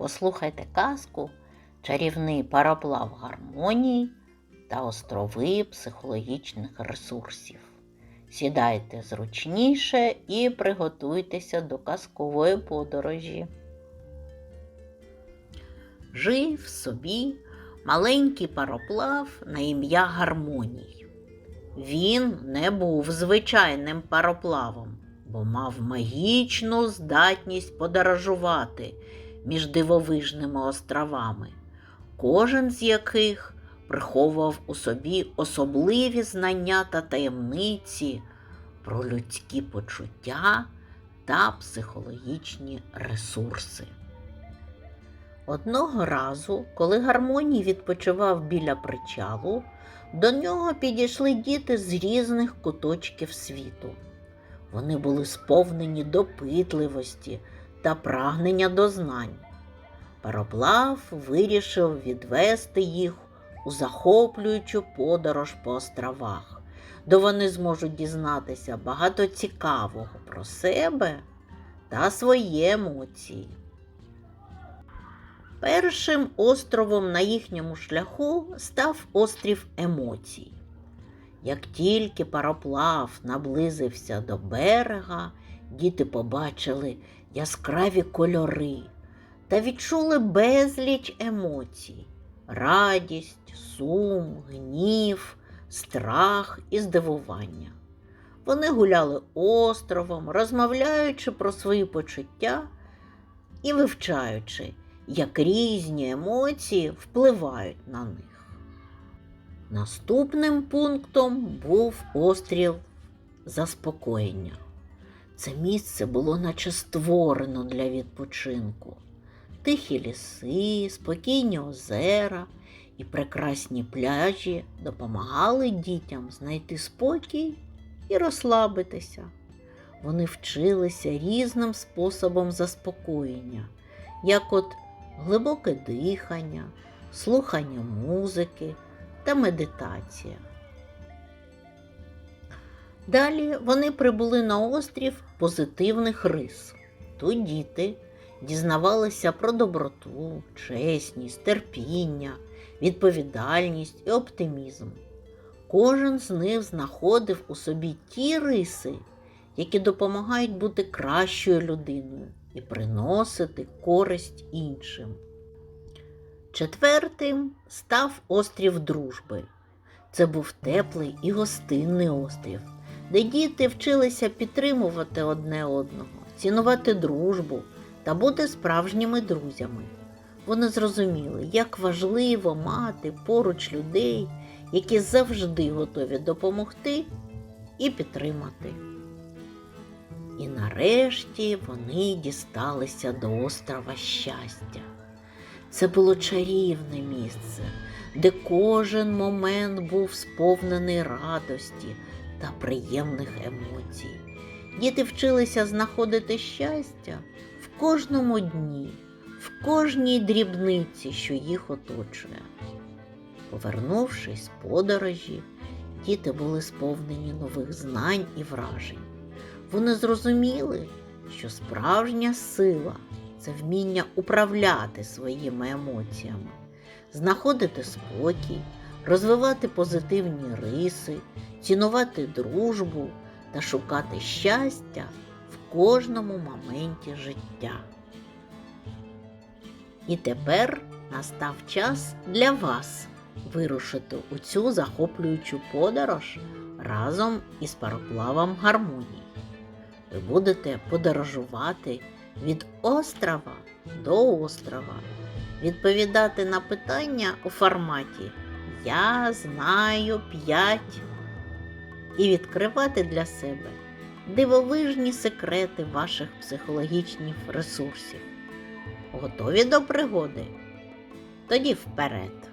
Послухайте казку Чарівний пароплав гармонії та острови психологічних ресурсів. Сідайте зручніше і приготуйтеся до казкової подорожі. Жив собі маленький пароплав на ім'я Гармоній. Він не був звичайним пароплавом, бо мав магічну здатність подорожувати між дивовижними островами, кожен з яких приховував у собі особливі знання та таємниці про людські почуття та психологічні ресурси. Одного разу, коли гармоній відпочивав біля причалу, до нього підійшли діти з різних куточків світу. Вони були сповнені допитливості та прагнення до знань. Пароплав вирішив відвести їх у захоплюючу подорож по островах, де вони зможуть дізнатися багато цікавого про себе та свої емоції. Першим островом на їхньому шляху став острів емоцій. Як тільки пароплав наблизився до берега, діти побачили яскраві кольори та відчули безліч емоцій радість, сум, гнів, страх і здивування. Вони гуляли островом, розмовляючи про свої почуття і вивчаючи, як різні емоції впливають на них. Наступним пунктом був острів заспокоєння. Це місце було наче створено для відпочинку. Тихі ліси, спокійні озера і прекрасні пляжі допомагали дітям знайти спокій і розслабитися. Вони вчилися різним способом заспокоєння, як от глибоке дихання, слухання музики та медитація. Далі вони прибули на острів позитивних рис. Тут діти дізнавалися про доброту, чесність, терпіння, відповідальність і оптимізм. Кожен з них знаходив у собі ті риси, які допомагають бути кращою людиною і приносити користь іншим. Четвертим став острів дружби. Це був теплий і гостинний острів, де діти вчилися підтримувати одне одного, цінувати дружбу та бути справжніми друзями. Вони зрозуміли, як важливо мати поруч людей, які завжди готові допомогти і підтримати. І нарешті вони дісталися до острова щастя. Це було чарівне місце, де кожен момент був сповнений радості та приємних емоцій. Діти вчилися знаходити щастя в кожному дні, в кожній дрібниці, що їх оточує. Повернувшись з подорожі, діти були сповнені нових знань і вражень. Вони зрозуміли, що справжня сила це вміння управляти своїми емоціями, знаходити спокій, розвивати позитивні риси, цінувати дружбу та шукати щастя в кожному моменті життя. І тепер настав час для вас вирушити у цю захоплюючу подорож разом із пароплавом гармонії. Ви будете подорожувати від острова до острова, відповідати на питання у форматі Я знаю п'ять і відкривати для себе дивовижні секрети ваших психологічних ресурсів. Готові до пригоди? Тоді вперед!